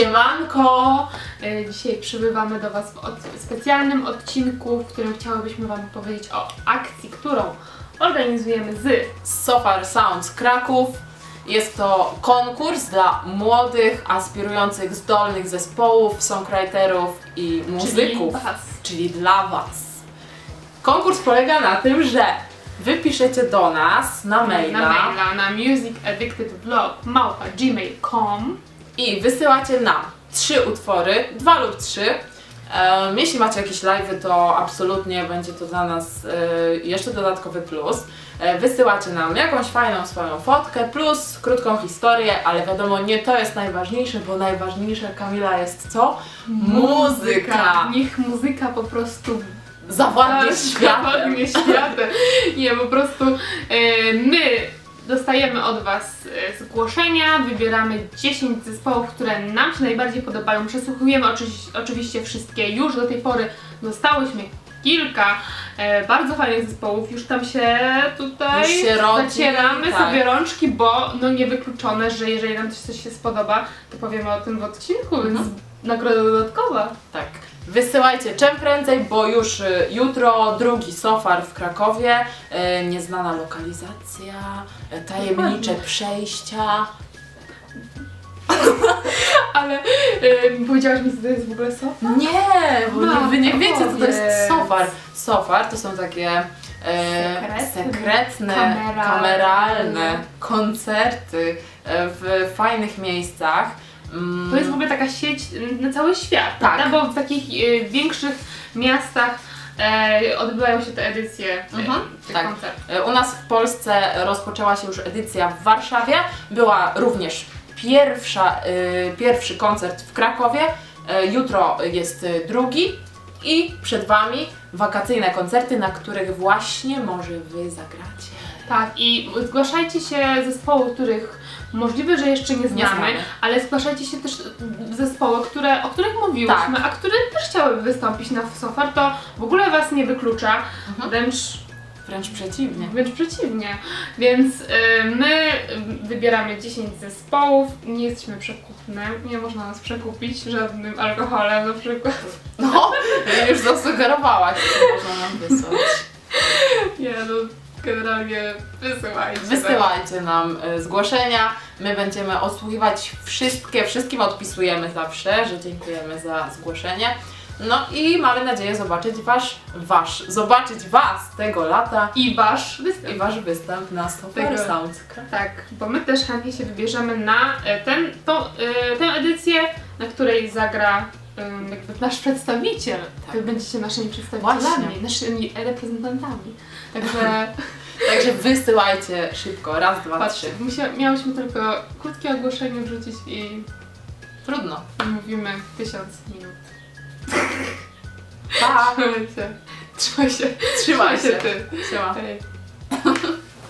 Siemanko! E, Dzisiaj przybywamy do Was w od specjalnym odcinku, w którym chciałybyśmy Wam powiedzieć o akcji, którą organizujemy z Sofar Sounds Kraków. Jest to konkurs dla młodych, aspirujących, zdolnych zespołów, songwriterów i muzyków, Was. czyli dla Was. Konkurs polega na tym, że wy piszecie do nas na maila, na maila na musicAddictedVlog.gmail.com i wysyłacie nam trzy utwory, dwa lub trzy. Jeśli macie jakieś live'y, to absolutnie będzie to dla nas e, jeszcze dodatkowy plus. E, wysyłacie nam jakąś fajną swoją fotkę plus krótką historię, ale wiadomo, nie to jest najważniejsze, bo najważniejsze, Kamila, jest co? Muzyka! Niech muzyka po prostu Zawładnie Tak, światem! Światem. Nie, po prostu e, my dostajemy od Was e, zgłoszenia, wybieramy 10 zespołów, które nam się najbardziej podobają. Przesłuchujemy oczywiście wszystkie. Już do tej pory dostałyśmy kilka e, bardzo fajnych zespołów. Już tam się tutaj Już się rodzi, zacieramy tak. sobie rączki, bo no niewykluczone, że jeżeli nam coś się spodoba, to powiemy o tym w odcinku, więc Mhm. nagroda dodatkowa. Tak. Wysyłajcie czym prędzej, bo już y, jutro drugi sofar w Krakowie, y, nieznana lokalizacja, y, tajemnicze przejścia. Ale e, powiedziałaś mi, co to jest w ogóle sofa? Nie, bo nie, wy nie Matko, wiecie co to jest sofar. Sofar to są takie e, Sekretne, sekretne, kameralne. kameralne koncerty e, w fajnych miejscach. To jest w ogóle taka sieć y, na cały świat, Tak. prawda? Bo w takich y, większych miastach e, odbywają się te edycje e, Mhm, tych tak. koncertów. E, U nas w Polsce rozpoczęła się już edycja w Warszawie. Była również pierwsza, y, pierwszy koncert w Krakowie. Jutro jest y, drugi. I przed Wami wakacyjne koncerty, na których właśnie może Wy zagracie. Tak, i zgłaszajcie się zespoły, których możliwe, że jeszcze nie znamy, znamy. ale zgłaszajcie się też zespoły, które, o których mówiłyśmy, Tak. a które też chciałyby wystąpić na Sofar, to w ogóle Was nie wyklucza, Mhm. wręcz Wręcz przeciwnie. Wręcz przeciwnie. Więc y, my wybieramy 10 zespołów, nie jesteśmy przekupne, nie można nas przekupić żadnym alkoholem na przykład. No, już zasugerowałaś, co można nam wysłać. Nie no, generalnie wysyłajcie. Wysyłajcie nam y, zgłoszenia, my będziemy odsłuchiwać wszystkie, wszystkim odpisujemy zawsze, że dziękujemy za zgłoszenie. No i mamy nadzieję zobaczyć wasz, wasz, zobaczyć was tego lata I wasz występ. i wasz występ na Stopper Tego- Sound. Tak, bo my też chętnie się wybierzemy na e, ten, to, e, tę edycję, na której zagra em, jakby nasz przedstawiciel. Tak. Wy będziecie naszymi przedstawicielami, Właśnie. naszymi reprezentantami. Także Także wysyłajcie szybko, raz, dwa, patrzcie, trzy. musia- miałyśmy tylko krótkie ogłoszenie wrzucić i Trudno. mówimy tysiąc minut. Pa! Trzymaj się. Trzymaj się. Trzymaj się. ty. Siema. Hej.